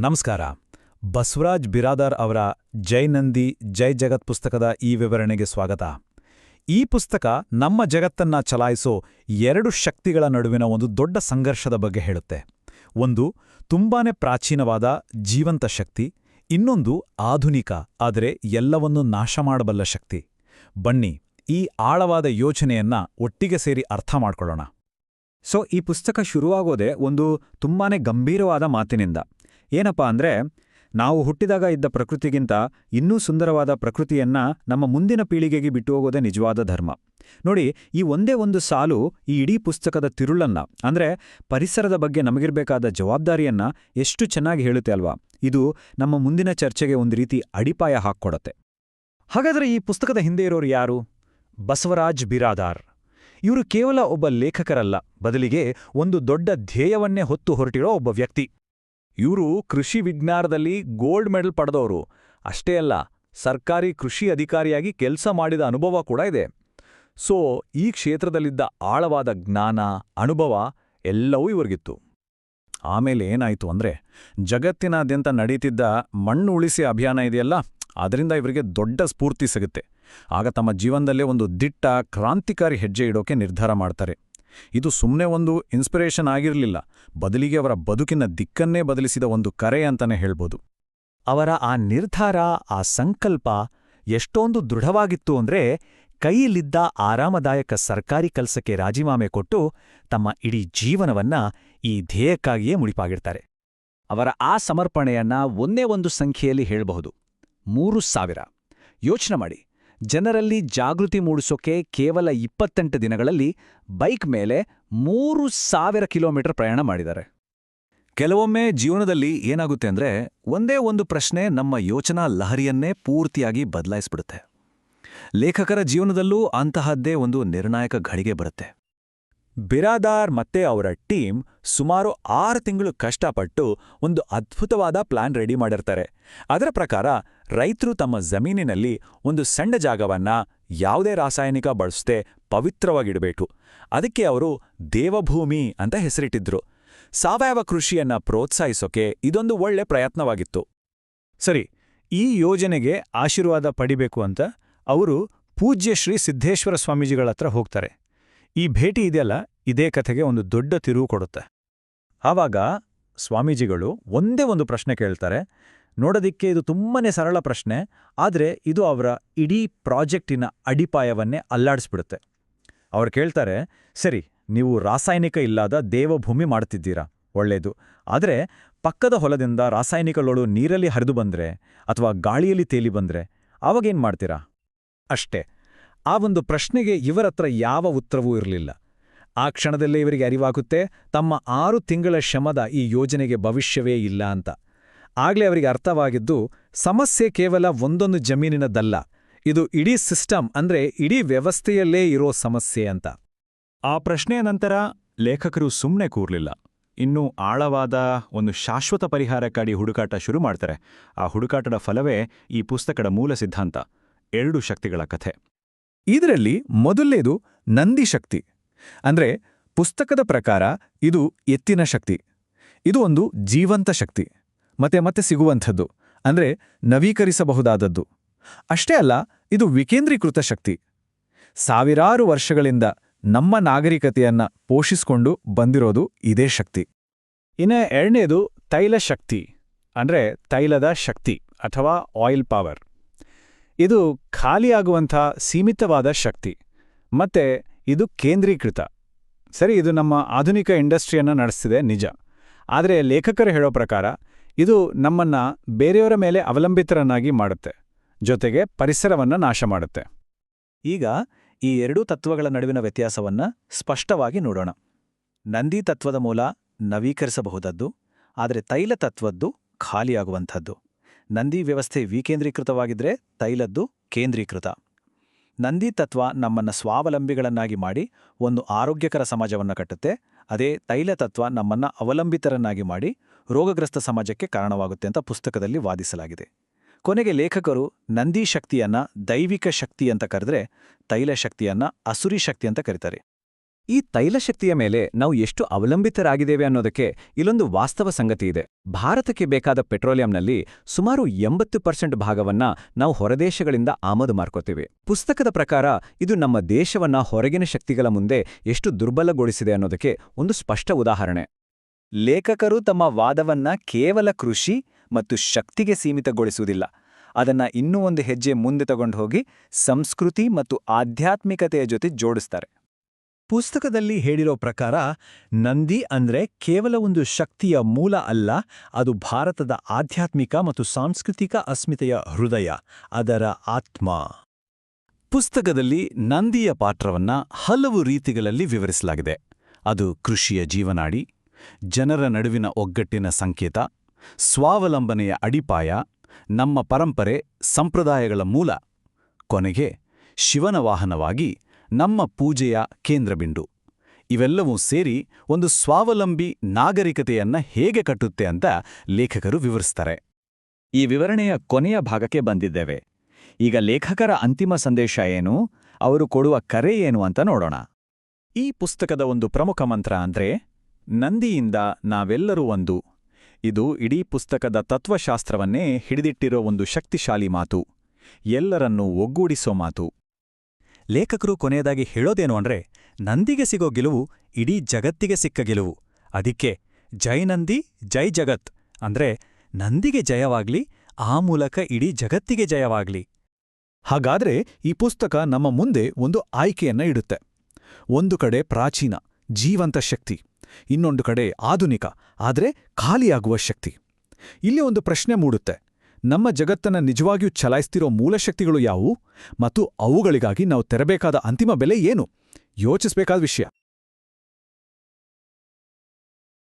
ನಮಸ್ಕಾರ. ಬಸವರಾಜ್ ಬಿರಾದಾರ್ ಅವರ ಜೈ ನಂದಿ, ಜೈ ಜಗತ್ ಪುಸ್ತಕದ ಈ ವಿವರಣೆಗೆ ಸ್ವಾಗತ. ಈ ಪುಸ್ತಕ ನಮ್ಮ ಜಗತ್ತನ್ನ ಚಲಾಯಿಸೋ ಎರಡು ಶಕ್ತಿಗಳ ನಡುವಿನ ಒಂದು ದೊಡ್ಡ ಸಂಘರ್ಷದ ಬಗ್ಗೆ ಹೇಳುತ್ತೆ. ಒಂದು, ತುಂಬಾನೇ ಪ್ರಾಚೀನವಾದ ಜೀವಂತ ಶಕ್ತಿ, ಇನ್ನೊಂದು ಆಧುನಿಕ, ಆದರೆ ಎಲ್ಲವನ್ನೂ ನಾಶ ಮಾಡಬಲ್ಲ ಶಕ್ತಿ. ಬನ್ನಿ, ಈ ಆಳವಾದ ಯೋಚನೆಯನ್ನ ಒಟ್ಟಿಗೆ ಸೇರಿ ಅರ್ಥ ಮಾಡ್ಕೊಳ್ಳೋಣ. ಸೊ, ಈ ಪುಸ್ತಕ ಶುರುವಾಗೋದೇ ಒಂದು ತುಂಬಾನೇ ಗಂಭೀರವಾದ ಮಾತಿನಿಂದ. ಏನಪ್ಪಾ ಅಂದ್ರೆ, ನಾವು ಹುಟ್ಟಿದಾಗ ಇದ್ದ ಪ್ರಕೃತಿಗಿಂತ ಇನ್ನೂ ಸುಂದರವಾದ ಪ್ರಕೃತಿಯನ್ನ ನಮ್ಮ ಮುಂದಿನ ಪೀಳಿಗೆಗೆ ಬಿಟ್ಟು ಹೋಗೋದೇ ನಿಜವಾದ ಧರ್ಮ. ನೋಡಿ, ಈ ಒಂದೇ ಒಂದು ಸಾಲು ಈ ಇಡೀ ಪುಸ್ತಕದ ತಿರುಳನ್ನ, ಅಂದ್ರೆ ಪರಿಸರದ ಬಗ್ಗೆ ನಮಗಿರಬೇಕಾದ ಜವಾಬ್ದಾರಿಯನ್ನ ಎಷ್ಟು ಚೆನ್ನಾಗಿ ಹೇಳುತ್ತೆ ಅಲ್ವಾ? ಇದು ನಮ್ಮ ಮುಂದಿನ ಚರ್ಚೆಗೆ ಒಂದು ರೀತಿ ಅಡಿಪಾಯ ಹಾಕ್ಕೊಡತ್ತೆ. ಹಾಗಾದರೆ ಈ ಪುಸ್ತಕದ ಹಿಂದೆ ಇರೋರು ಯಾರು? ಬಸವರಾಜ್ ಬಿರಾದಾರ್. ಇವರು ಕೇವಲ ಒಬ್ಬ ಲೇಖಕರಲ್ಲ, ಬದಲಿಗೆ ಒಂದು ದೊಡ್ಡ ಧ್ಯೇಯವನ್ನೇ ಹೊತ್ತು ಹೊರಟಿರೋ ಒಬ್ಬ ವ್ಯಕ್ತಿ. ಇವರು ಕೃಷಿ ವಿಜ್ಞಾನದಲ್ಲಿ ಗೋಲ್ಡ್ ಮೆಡಲ್ ಪಡೆದವರು. ಅಷ್ಟೇ ಅಲ್ಲ, ಸರ್ಕಾರಿ ಕೃಷಿ ಅಧಿಕಾರಿಯಾಗಿ ಕೆಲಸ ಮಾಡಿದ ಅನುಭವ ಕೂಡ ಇದೆ. ಸೊ, ಈ ಕ್ಷೇತ್ರದಲ್ಲಿದ್ದ ಆಳವಾದ ಜ್ಞಾನ, ಅನುಭವ ಎಲ್ಲವೂ ಇವರಿಗಿತ್ತು. ಆಮೇಲೆ ಏನಾಯಿತು ಅಂದ್ರೆ, ಜಗತ್ತಿನಾದ್ಯಂತ ನಡೀತಿದ್ದ ಮಣ್ಣು ಉಳಿಸಿ ಅಭಿಯಾನ ಇದೆಯಲ್ಲ ಅದರಿಂದ ಇವರಿಗೆ ದೊಡ್ಡ ಸ್ಫೂರ್ತಿ ಸಿಗುತ್ತೆ. ಆಗ ತಮ್ಮ ಜೀವನದಲ್ಲೇ ಒಂದು ದಿಟ್ಟ, ಕ್ರಾಂತಿಕಾರಿ ಹೆಜ್ಜೆ ಇಡೋಕೆ ನಿರ್ಧಾರ ಮಾಡ್ತಾರೆ. ಇದು ಸುಮ್ಮನೆ ಒಂದು ಇನ್ಸ್ಪಿರೇಷನ್ ಆಗಿರಲಿಲ್ಲ. ಬದಲಿಗೆ ಅವರ ಬದುಕಿನ ದಿಕ್ಕನ್ನೇ ಬದಲಿಸಿದ ಒಂದು ಕರೆ ಅಂತಾನೆ ಹೇಳ್ಬೋದು. ಅವರ ಆ ನಿರ್ಧಾರ, ಆ ಸಂಕಲ್ಪ ಎಷ್ಟೊಂದು ದೃಢವಾಗಿತ್ತು ಅಂದ್ರೆ ಕೈಯಲ್ಲಿದ್ದ ಆರಾಮದಾಯಕ ಸರ್ಕಾರಿ ಕೆಲಸಕ್ಕೆ ರಾಜೀನಾಮೆ ಕೊಟ್ಟು ತಮ್ಮ ಇಡೀ ಜೀವನವನ್ನ ಈ ಧ್ಯೇಯಕ್ಕಾಗಿಯೇ ಮುಡಿಪಾಗಿಡ್ತಾರೆ. ಅವರ ಆ ಸಮರ್ಪಣೆಯನ್ನ ಒಂದೇ ಒಂದು ಸಂಖ್ಯೆಯಲ್ಲಿ ಹೇಳಬಹುದು. ಮೂರು ಸಾವಿರ. ಯೋಚನೆ ಮಾಡಿ. ಜನರಲ್ಲಿ ಜಾಗೃತಿ ಮೂಡಿಸೋಕೆ ಕೇವಲ ಇಪ್ಪತ್ತೆಂಟು ದಿನಗಳಲ್ಲಿ ಬೈಕ್ ಮೇಲೆ ಮೂರು ಸಾವಿರ ಕಿಲೋಮೀಟರ್ ಪ್ರಯಾಣ ಮಾಡಿದ್ದಾರೆ. ಕೆಲವೊಮ್ಮೆ ಜೀವನದಲ್ಲಿ ಏನಾಗುತ್ತೆ ಅಂದ್ರೆ ಒಂದೇ ಒಂದು ಪ್ರಶ್ನೆ ನಮ್ಮ ಯೋಚನಾ ಲಹರಿಯನ್ನೇ ಪೂರ್ತಿಯಾಗಿ ಬದಲಾಯಿಸ್ಬಿಡುತ್ತೆ. ಲೇಖಕರ ಜೀವನದಲ್ಲೂ ಅಂತಹದ್ದೇ ಒಂದು ನಿರ್ಣಾಯಕ ಘಳಿಗೆ ಬರುತ್ತೆ. ಬಿರಾದಾರ್ ಮತ್ತೆ ಅವರ ಟೀಮ್ ಸುಮಾರು ಆರು ತಿಂಗಳು ಕಷ್ಟಪಟ್ಟು ಒಂದು ಅದ್ಭುತವಾದ ಪ್ಲಾನ್ ರೆಡಿ ಮಾಡಿರ್ತಾರೆ. ಅದರ ಪ್ರಕಾರ ರೈತರು ತಮ್ಮ ಜಮೀನಿನಲ್ಲಿ ಒಂದು ಸಣ್ಣ ಜಾಗವನ್ನ ಯಾವುದೇ ರಾಸಾಯನಿಕ ಬಳಸದೆ ಪವಿತ್ರವಾಗಿಡಬೇಕು. ಅದಕ್ಕೆ ಅವರು ದೇವಭೂಮಿ ಅಂತ ಹೆಸರಿಟ್ಟಿದ್ರು. ಸಾವಯವ ಕೃಷಿಯನ್ನ ಪ್ರೋತ್ಸಾಹಿಸೋಕೆ ಇದೊಂದು ಒಳ್ಳೆ ಪ್ರಯತ್ನವಾಗಿತ್ತು. ಸರಿ, ಈ ಯೋಜನೆಗೆ ಆಶೀರ್ವಾದ ಪಡಿಬೇಕು ಅಂತ ಅವರು ಪೂಜ್ಯ ಶ್ರೀ ಸಿದ್ದೇಶ್ವರ ಸ್ವಾಮೀಜಿಗಳ ಹತ್ರ ಹೋಗ್ತಾರೆ. ಈ ಭೇಟಿ ಇದೆಯಲ್ಲ, ಇದೇ ಕಥೆಗೆ ಒಂದು ದೊಡ್ಡ ತಿರುವು ಕೊಡುತ್ತೆ. ಆವಾಗ ಸ್ವಾಮೀಜಿಗಳು ಒಂದೇ ಒಂದು ಪ್ರಶ್ನೆ ಕೇಳ್ತಾರೆ. ನೋಡೋದಿಕ್ಕೆ ಇದು ತುಂಬನೇ ಸರಳ ಪ್ರಶ್ನೆ, ಆದರೆ ಇದು ಅವರ ಇಡೀ ಪ್ರಾಜೆಕ್ಟಿನ ಅಡಿಪಾಯವನ್ನೇ ಅಲ್ಲಾಡಿಸ್ಬಿಡುತ್ತೆ. ಅವ್ರು ಕೇಳ್ತಾರೆ, ಸರಿ, ನೀವು ರಾಸಾಯನಿಕ ಇಲ್ಲದ ದೇವಭೂಮಿ ಮಾಡ್ತಿದ್ದೀರಾ? ಒಳ್ಳೇದು. ಆದರೆ ಪಕ್ಕದ ಹೊಲದಿಂದ ರಾಸಾಯನಿಕಗಳು ನೀರಲ್ಲಿ ಹರಿದು ಬಂದ್ರೆ ಅಥವಾ ಗಾಳಿಯಲ್ಲಿ ತೇಲಿ ಬಂದ್ರೆ ಆವಾಗೇನು ಮಾಡ್ತೀರಾ? ಅಷ್ಟೇ. ಆ ಒಂದು ಪ್ರಶ್ನೆಗೆ ಇವರತ್ರ ಯಾವ ಉತ್ತರವೂ ಇರಲಿಲ್ಲ. ಆ ಕ್ಷಣದಲ್ಲೇ ಇವರಿಗೆ ಅರಿವಾಗುತ್ತೆ ತಮ್ಮ ಆರು ತಿಂಗಳ ಶ್ರಮದ ಈ ಯೋಜನೆಗೆ ಭವಿಷ್ಯವೇ ಇಲ್ಲ ಅಂತ. ಆಗ್ಲೇ ಅವರಿಗೆ ಅರ್ಥವಾಗಿದ್ದು ಸಮಸ್ಯೆ ಕೇವಲ ಒಂದೊಂದು ಜಮೀನಿನದಲ್ಲ ಇದು ಇಡೀ ಸಿಸ್ಟಮ್ ಅಂದ್ರೆ ಇಡೀ ವ್ಯವಸ್ಥೆಯಲ್ಲೇ ಇರೋ ಸಮಸ್ಯೆ ಅಂತ. ಆ ಪ್ರಶ್ನೆಯ ನಂತರ ಲೇಖಕರು ಸುಮ್ಮನೆ ಕೂರ್ಲಿಲ್ಲ. ಇನ್ನೂ ಆಳವಾದ ಒಂದು ಶಾಶ್ವತ ಪರಿಹಾರಕ್ಕಾಗಿ ಹುಡುಕಾಟ ಶುರು ಮಾಡ್ತಾರೆ. ಆ ಹುಡುಕಾಟದ ಫಲವೇ ಈ ಪುಸ್ತಕದ ಮೂಲ ಸಿದ್ಧಾಂತ ಎರಡು ಶಕ್ತಿಗಳ ಕಥೆ. ಇದರಲ್ಲಿ ಮೊದಲನೇದು ನಂದಿ ಶಕ್ತಿ. ಅಂದ್ರೆ ಪುಸ್ತಕದ ಪ್ರಕಾರ ಇದು ಎತ್ತಿನ ಶಕ್ತಿ. ಇದು ಒಂದು ಜೀವಂತ ಶಕ್ತಿ. ಮತ್ತೆ ಮತ್ತೆ ಸಿಗುವಂಥದ್ದು. ಅಂದ್ರೆ ನವೀಕರಿಸಬಹುದಾದದ್ದು. ಅಷ್ಟೇ ಅಲ್ಲ, ಇದು ವಿಕೇಂದ್ರೀಕೃತ ಶಕ್ತಿ. ಸಾವಿರಾರು ವರ್ಷಗಳಿಂದ ನಮ್ಮ ನಾಗರಿಕತೆಯನ್ನ ಪೋಷಿಸಿಕೊಂಡು ಬಂದಿರೋದು ಇದೇ ಶಕ್ತಿ. ಇನ್ನು ಎರಡನೇದು ತೈಲ ಶಕ್ತಿ. ಅಂದ್ರೆ ತೈಲದ ಶಕ್ತಿ ಅಥವಾ ಆಯಿಲ್ ಪವರ್ ಇದು ಖಾಲಿಯಾಗುವಂಥ ಸೀಮಿತವಾದ ಶಕ್ತಿ. ಮತ್ತೆ ಇದು ಕೇಂದ್ರೀಕೃತ. ಸರಿ, ಇದು ನಮ್ಮ ಆಧುನಿಕ ಇಂಡಸ್ಟ್ರಿಯನ್ನು ನಡೆಸ್ತಿದೆ, ನಿಜ. ಆದರೆ ಲೇಖಕರು ಹೇಳೋ ಪ್ರಕಾರ, ಇದು ನಮ್ಮನ್ನ ಬೇರೆಯವರ ಮೇಲೆ ಅವಲಂಬಿತರನ್ನಾಗಿ ಮಾಡುತ್ತೆ. ಜೊತೆಗೆ ಪರಿಸರವನ್ನ ನಾಶ ಮಾಡುತ್ತೆ. ಈಗ ಈ ಎರಡೂ ತತ್ವಗಳ ನಡುವಿನ ವ್ಯತ್ಯಾಸವನ್ನ ಸ್ಪಷ್ಟವಾಗಿ ನೋಡೋಣ. ನಂದಿ ತತ್ವದ ಮೂಲ ನವೀಕರಿಸಬಹುದದ್ದು, ಆದರೆ ತೈಲ ತತ್ವದ್ದು ಖಾಲಿಯಾಗುವಂಥದ್ದು. ನಂದಿ ವ್ಯವಸ್ಥೆ ವಿಕೇಂದ್ರೀಕೃತವಾಗಿದ್ರೆ ತೈಲದ್ದು ಕೇಂದ್ರೀಕೃತ. ನಂದಿ ತತ್ವ ನಮ್ಮನ್ನ ಸ್ವಾವಲಂಬಿಗಳನ್ನಾಗಿ ಮಾಡಿ ಒಂದು ಆರೋಗ್ಯಕರ ಸಮಾಜವನ್ನು ಕಟ್ಟುತ್ತೆ. ಅದೇ ತೈಲ ತತ್ವ ನಮ್ಮನ್ನ ಅವಲಂಬಿತರನ್ನಾಗಿ ಮಾಡಿ ರೋಗಗ್ರಸ್ತ ಸಮಾಜಕ್ಕೆ ಕಾರಣವಾಗುತ್ತೆ ಅಂತ ಪುಸ್ತಕದಲ್ಲಿ ವಾದಿಸಲಾಗಿದೆ. ಕೊನೆಗೆ ಲೇಖಕರು ನಂದಿ ಶಕ್ತಿಯನ್ನ ದೈವಿಕ ಶಕ್ತಿ ಅಂತ ಕರೆದ್ರೆ ತೈಲ ಶಕ್ತಿಯನ್ನ ಅಸುರಿ ಶಕ್ತಿ ಅಂತ ಕರೀತಾರೆ. ಈ ತೈಲಶಕ್ತಿಯ ಮೇಲೆ ನಾವು ಎಷ್ಟು ಅವಲಂಬಿತರಾಗಿದ್ದೇವೆ ಅನ್ನೋದಕ್ಕೆ ಇಲ್ಲೊಂದು ವಾಸ್ತವ ಸಂಗತಿ ಇದೆ. ಭಾರತಕ್ಕೆ ಬೇಕಾದ ಪೆಟ್ರೋಲಿಯಂನಲ್ಲಿ ಸುಮಾರು ಎಂಬತ್ತು ಪರ್ಸೆಂಟ್ ಭಾಗವನ್ನ ನಾವು ಹೊರದೇಶಗಳಿಂದ ಆಮದು ಮಾಡ್ಕೋತೀವಿ ಪುಸ್ತಕದ ಪ್ರಕಾರ ಇದು ನಮ್ಮ ದೇಶವನ್ನ ಹೊರಗಿನ ಶಕ್ತಿಗಳ ಮುಂದೆ ಎಷ್ಟು ದುರ್ಬಲಗೊಳಿಸಿದೆ ಅನ್ನೋದಕ್ಕೆ ಒಂದು ಸ್ಪಷ್ಟ ಉದಾಹರಣೆ. ಲೇಖಕರು ತಮ್ಮ ವಾದವನ್ನ ಕೇವಲ ಕೃಷಿ ಮತ್ತು ಶಕ್ತಿಗೆ ಸೀಮಿತಗೊಳಿಸುವುದಿಲ್ಲ. ಅದನ್ನ ಇನ್ನೂ ಒಂದು ಹೆಜ್ಜೆ ಮುಂದೆ ತಗೊಂಡು ಹೋಗಿ ಸಂಸ್ಕೃತಿ ಮತ್ತು ಆಧ್ಯಾತ್ಮಿಕತೆಯ ಜೊತೆ ಜೋಡಿಸ್ತಾರೆ. ಪುಸ್ತಕದಲ್ಲಿ ಹೇಳಿರೋ ಪ್ರಕಾರ, ನಂದಿ ಅಂದ್ರೆ ಕೇವಲ ಒಂದು ಶಕ್ತಿಯ ಮೂಲ ಅಲ್ಲ, ಅದು ಭಾರತದ ಆಧ್ಯಾತ್ಮಿಕ ಮತ್ತು ಸಾಂಸ್ಕೃತಿಕ ಅಸ್ಮಿತೆಯ ಹೃದಯ, ಅದರ ಆತ್ಮ. ಪುಸ್ತಕದಲ್ಲಿ ನಂದಿಯ ಪಾತ್ರವನ್ನ ಹಲವು ರೀತಿಗಳಲ್ಲಿ ವಿವರಿಸಲಾಗಿದೆ. ಅದು ಕೃಷಿಯ ಜೀವನಾಡಿ, ಜನರ ನಡುವಿನ ಒಗ್ಗಟ್ಟಿನ ಸಂಕೇತ, ಸ್ವಾವಲಂಬನೆಯ ಅಡಿಪಾಯ, ನಮ್ಮ ಪರಂಪರೆ, ಸಂಪ್ರದಾಯಗಳ ಮೂಲ. ಕೊನೆಗೆ ಶಿವನ ವಾಹನವಾಗಿ ನಮ್ಮ ಪೂಜೆಯ ಕೇಂದ್ರಬಿಂಡು ಇವೆಲ್ಲವೂ ಸೇರಿ ಒಂದು ಸ್ವಾವಲಂಬಿ ನಾಗರಿಕತೆಯನ್ನ ಹೇಗೆ ಕಟ್ಟುತ್ತೆ ಅಂತ ಲೇಖಕರು ವಿವರಿಸ್ತಾರೆ. ಈ ವಿವರಣೆಯ ಕೊನೆಯ ಭಾಗಕ್ಕೆ ಬಂದಿದ್ದೇವೆ. ಈಗ ಲೇಖಕರ ಅಂತಿಮ ಸಂದೇಶ ಏನು? ಅವರು ಕೊಡುವ ಕರೆ ಏನು ಅಂತ ನೋಡೋಣ. ಈ ಪುಸ್ತಕದ ಒಂದು ಪ್ರಮುಖ ಮಂತ್ರ ಅಂದ್ರೆ, ನಂದಿಯಿಂದ ನಾವೆಲ್ಲರೂ ಒಂದು. ಇದು ಇಡೀ ಪುಸ್ತಕದ ತತ್ವಶಾಸ್ತ್ರವನ್ನೇ ಹಿಡಿದಿಟ್ಟಿರೋ ಒಂದು ಶಕ್ತಿಶಾಲಿ ಮಾತು. ಎಲ್ಲರನ್ನೂ ಒಗ್ಗೂಡಿಸೋ ಮಾತು. ಲೇಖಕರು ಕೊನೆಯದಾಗಿ ಹೇಳೋದೇನು ಅಂದ್ರೆ, ನಂದಿಗೆ ಸಿಗೋ ಗೆಲುವು ಇಡೀ ಜಗತ್ತಿಗೆ ಸಿಕ್ಕ ಗೆಲುವು. ಅದಕ್ಕೆ ಜೈ ನಂದಿ, ಜೈ ಜಗತ್. ಅಂದ್ರೆ, ನಂದಿಗೆ ಜಯವಾಗ್ಲಿ, ಆ ಮೂಲಕ ಇಡೀ ಜಗತ್ತಿಗೆ ಜಯವಾಗ್ಲಿ. ಹಾಗಾದ್ರೆ ಈ ಪುಸ್ತಕ ನಮ್ಮ ಮುಂದೆ ಒಂದು ಆಯ್ಕೆಯನ್ನ ಇಡುತ್ತೆ. ಒಂದು ಕಡೆ ಪ್ರಾಚೀನ, ಜೀವಂತ ಶಕ್ತಿ, ಇನ್ನೊಂದು ಕಡೆ ಆಧುನಿಕ, ಆದರೆ ಖಾಲಿಯಾಗುವ ಶಕ್ತಿ. ಇಲ್ಲಿ ಒಂದು ಪ್ರಶ್ನೆ ಮೂಡುತ್ತೆ. ನಮ್ಮ ಜಗತ್ತನ್ನ ನಿಜವಾಗಿಯೂ ಚಲಾಯಿಸ್ತಿರೋ ಮೂಲಶಕ್ತಿಗಳು ಯಾವುವು? ಮತ್ತು ಅವುಗಳಿಗಾಗಿ ನಾವು ತೆರಬೇಕಾದ ಅಂತಿಮ ಬೆಲೆ ಏನು? ಯೋಚಿಸಬೇಕಾದ ವಿಷಯ.